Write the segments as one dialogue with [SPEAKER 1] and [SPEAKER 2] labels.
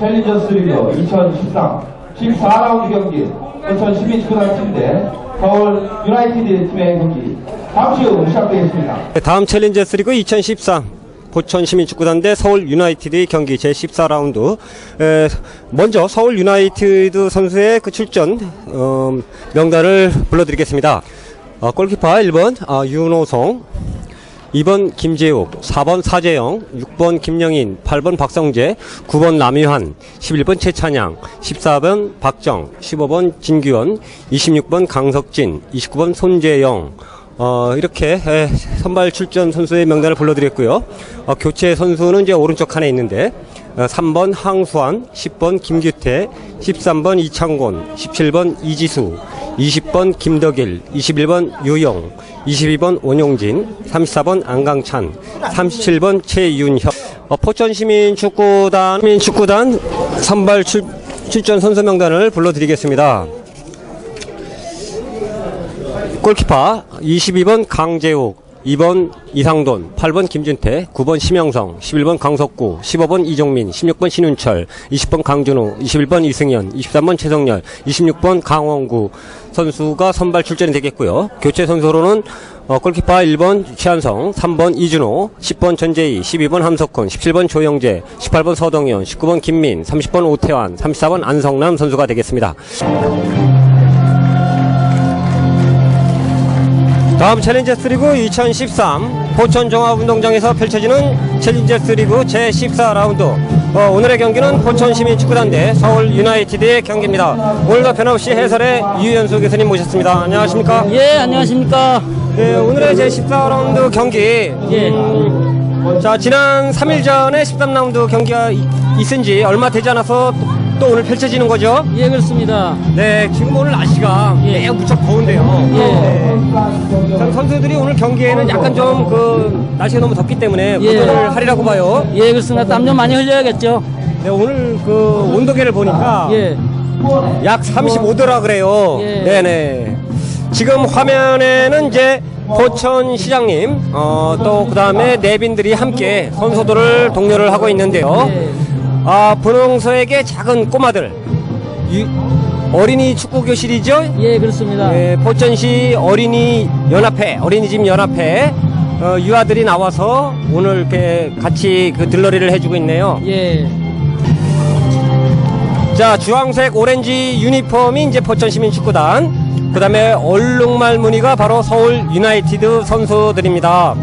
[SPEAKER 1] 챌린저스 리그 2013 14라운드 경기 포천 시민축구단 팀대 서울 유나이티드 팀의 경기 잠시 후 시작되겠습니다.
[SPEAKER 2] 네, 다음 챌린저스 리그 2013 포천 시민축구단 대 서울 유나이티드의 경기 제14라운드 먼저 서울 유나이티드 선수의 그 출전 어, 명단을 불러드리겠습니다. 어, 골키퍼 1번 아, 윤호성 2번 김재욱, 4번 사재영, 6번 김영인, 8번 박성재, 9번 남유한, 11번 최찬양, 14번 박정, 15번 진규원, 26번 강석진, 29번 손재영, 어, 이렇게 에, 선발 출전 선수의 명단을 불러드렸고요. 어, 교체 선수는 이제 오른쪽 칸에 있는데 어, 3번 항수환, 10번 김규태, 13번 이창곤, 17번 이지수, 20번 김덕일, 21번 유영, 22번 원용진, 34번 안강찬, 37번 최윤혁. 어, 포천 시민 축구단 시민 축구단 선발 출, 출전 선수 명단을 불러드리겠습니다. 골키퍼 22번 강재욱 2번 이상돈 8번 김준태 9번 심영성 11번 강석구 15번 이종민 16번 신윤철 20번 강준호 21번 이승현 23번 최성열 26번 강원구. 선수가 선발 출전이 되겠고요. 교체 선수로는 어, 골키퍼 1번 최한성 3번 이준호 10번 전재희 12번 함석훈 17번 조영재 18번 서동현 19번 김민 30번 오태환 34번 안성남 선수가 되겠습니다 다음 챌린저스 리그 2013 포천 종합운동장에서 펼쳐지는 챌린저스 리그 제14라운드 어, 오늘의 경기는 포천 시민축구단 대 서울 유나이티드의 경기입니다. 오늘도 변함없이 해설의 유현수 교수님 모셨습니다. 안녕하십니까?
[SPEAKER 3] 예, 안녕하십니까.
[SPEAKER 2] 네, 오늘의 제14라운드 경기
[SPEAKER 3] 예.
[SPEAKER 2] 음, 자 지난 3일 전에 13라운드 경기가 이- 있은 지 얼마 되지 않아서 또, 또 오늘 펼쳐지는 거죠?
[SPEAKER 3] 예, 그렇습니다.
[SPEAKER 2] 네, 지금 오늘 날씨가
[SPEAKER 3] 예.
[SPEAKER 2] 매우 무척 더운데요.
[SPEAKER 3] 예.
[SPEAKER 2] 네. 참 선수들이 오늘 경기에는 약간 좀 그 날씨가 너무 덥기 때문에
[SPEAKER 3] 예.
[SPEAKER 2] 고전을 하리라고 봐요.
[SPEAKER 3] 예, 그렇습니다. 땀 좀 많이 흘려야겠죠.
[SPEAKER 2] 네, 오늘 그 온도계를 보니까
[SPEAKER 3] 예.
[SPEAKER 2] 약 35도라 그래요.
[SPEAKER 3] 예.
[SPEAKER 2] 네네. 지금 화면에는 이제 포천 시장님, 어, 또 그 다음에 내빈들이 함께 선수들을 독려를 하고 있는데요.
[SPEAKER 3] 예.
[SPEAKER 2] 아, 분홍서에게 작은 꼬마들. 유- 어린이 축구 교 실이죠?
[SPEAKER 3] 예, 그렇습니다.
[SPEAKER 2] 예, 포천시 어린이 연합회, 어린이집 연합회 어, 유아들이 나와서 오늘 이렇게 같이 그 들러리를 해주고 있네요.
[SPEAKER 3] 예.
[SPEAKER 2] 자, 주황색 오렌지 유니폼이 이제 포천시민축구단. 그 다음에 얼룩말 무늬가 바로 서울 유나이티드 선수들입니다.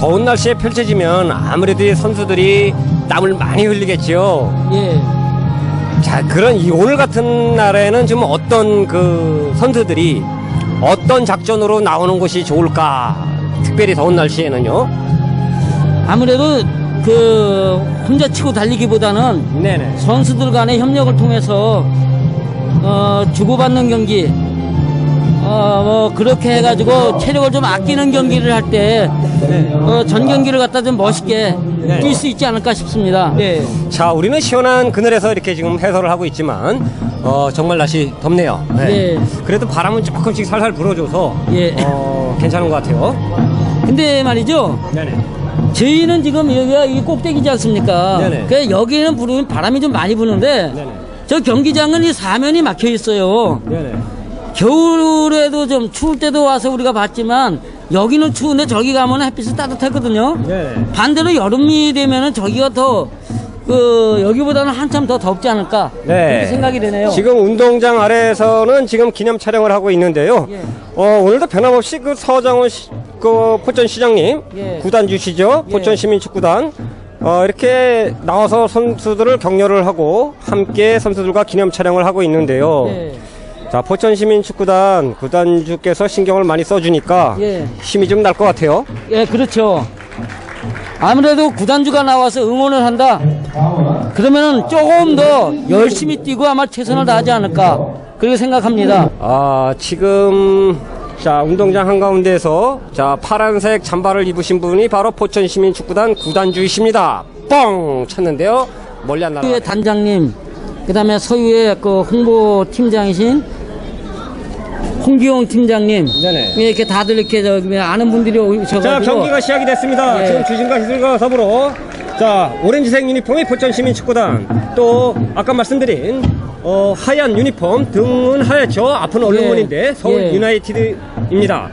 [SPEAKER 2] 더운 날씨에 펼쳐지면 아무래도 이 선수들이 땀을 많이 흘리겠지요.
[SPEAKER 3] 예.
[SPEAKER 2] 자, 그런 이 오늘 같은 날에는 좀 어떤 그 선수들이 어떤 작전으로 나오는 것이 좋을까? 특별히 더운 날씨에는요.
[SPEAKER 3] 아무래도 그 혼자 치고 달리기보다는
[SPEAKER 2] 네네.
[SPEAKER 3] 선수들 간의 협력을 통해서 어, 주고받는 경기 어, 뭐 그렇게 해가지고 체력을 좀 아끼는 경기를 할때
[SPEAKER 2] 네.
[SPEAKER 3] 어, 전 경기를 갖다 좀 멋있게
[SPEAKER 2] 네.
[SPEAKER 3] 뛸수 있지 않을까 싶습니다. 예.
[SPEAKER 2] 자, 우리는 시원한 그늘에서 이렇게 지금 해설을 하고 있지만, 어, 정말 날씨 덥네요.
[SPEAKER 3] 네.
[SPEAKER 2] 그래도 바람은 조금씩 살살 불어줘서,
[SPEAKER 3] 예.
[SPEAKER 2] 어, 괜찮은 것 같아요.
[SPEAKER 3] 근데 말이죠.
[SPEAKER 2] 네네.
[SPEAKER 3] 저희는 지금 여기가 이 꼭대기지 않습니까?
[SPEAKER 2] 네네.
[SPEAKER 3] 그 여기는 부르면 바람이 좀 많이 부는데
[SPEAKER 2] 네네.
[SPEAKER 3] 저 경기장은 이 사면이 막혀 있어요.
[SPEAKER 2] 네네.
[SPEAKER 3] 겨울에도 좀 추울 때도 와서 우리가 봤지만 여기는 추운데 저기 가면 햇빛이 따뜻했거든요.
[SPEAKER 2] 네네.
[SPEAKER 3] 반대로 여름이 되면은 저기가 더 그 여기보다는 한참 더 덥지 않을까 그렇게 생각이 되네요.
[SPEAKER 2] 네. 지금 운동장 아래에서는 지금 기념 촬영을 하고 있는데요.
[SPEAKER 3] 예.
[SPEAKER 2] 어, 오늘도 변함없이 그 서장훈 시, 그 포천 시장님,
[SPEAKER 3] 예.
[SPEAKER 2] 구단 주시죠.
[SPEAKER 3] 예.
[SPEAKER 2] 포천 시민축구단. 어, 이렇게 나와서 선수들을 격려를 하고 함께 선수들과 기념 촬영을 하고 있는데요.
[SPEAKER 3] 예.
[SPEAKER 2] 자, 포천 시민축구단 구단주께서 신경을 많이 써주니까
[SPEAKER 3] 예.
[SPEAKER 2] 힘이 좀 날 것 같아요.
[SPEAKER 3] 예, 그렇죠. 아무래도 구단주가 나와서 응원을 한다. 그러면은 조금 더 열심히 뛰고 아마 최선을 다하지 않을까 그렇게 생각합니다.
[SPEAKER 2] 아, 지금 자, 운동장 한가운데에서 자, 파란색 잠바를 입으신 분이 바로 포천 시민축구단 구단주이십니다. 뻥 쳤는데요. 멀리 안.
[SPEAKER 3] 서유의 단장님, 그다음에 서유의 그 홍보 팀장이신 홍기용 팀장님,
[SPEAKER 2] 네네.
[SPEAKER 3] 예, 이렇게 다들 이렇게 저기 아는 분들이 오셔가지고
[SPEAKER 2] 자, 경기가 시작이 됐습니다.
[SPEAKER 3] 예.
[SPEAKER 2] 지금 주진과 희술과 더불어 자, 오렌지색 유니폼이 포천 시민 축구단, 또 아까 말씀드린 어, 하얀 유니폼 등은 하얗죠. 앞은 얼룩무늬인데 서울
[SPEAKER 3] 예.
[SPEAKER 2] 유나이티드입니다.